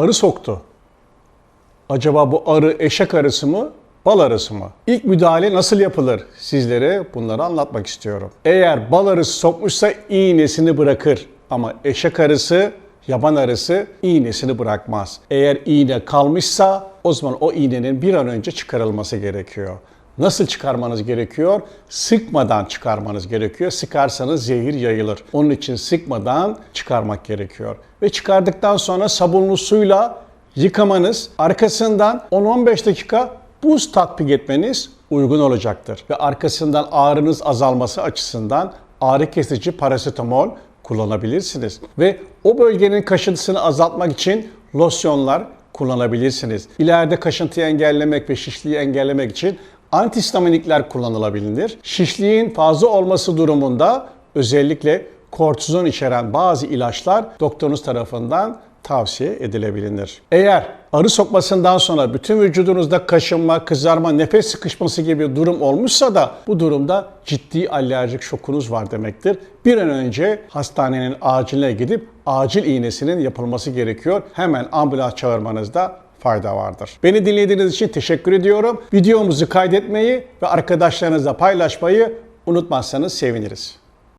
arı soktu. Acaba bu arı eşek arısı mı, bal arısı mı? İlk müdahale nasıl yapılır? Sizlere bunları anlatmak istiyorum. Eğer bal arısı sokmuşsa iğnesini bırakır. Ama eşek arısı, yaban arısı iğnesini bırakmaz. Eğer iğne kalmışsa o zaman o iğnenin bir an önce çıkarılması gerekiyor. Nasıl çıkarmanız gerekiyor? Sıkmadan çıkarmanız gerekiyor. Sıkarsanız zehir yayılır. Onun için sıkmadan çıkarmak gerekiyor. Ve çıkardıktan sonra sabunlu suyla yıkamanız, arkasından 10-15 dakika buz tatbik etmeniz uygun olacaktır. Ve arkasından ağrınız azalması açısından ağrı kesici parasetamol kullanabilirsiniz. Ve o bölgenin kaşıntısını azaltmak için losyonlar kullanabilirsiniz. İleride kaşıntıyı engellemek ve şişliği engellemek için antihistaminikler kullanılabilir. Şişliğin fazla olması durumunda özellikle kortizon içeren bazı ilaçlar doktorunuz tarafından tavsiye edilebilir. Eğer arı sokmasından sonra bütün vücudunuzda kaşınma, kızarma, nefes sıkışması gibi durum olmuşsa da bu durumda ciddi alerjik şokunuz var demektir. Bir an önce hastanenin aciline gidip acil iğnesinin yapılması gerekiyor. Hemen ambulans çağırmanızda fayda vardır. Beni dinlediğiniz için teşekkür ediyorum. Videomuzu kaydetmeyi ve arkadaşlarınızla paylaşmayı unutmazsanız seviniriz.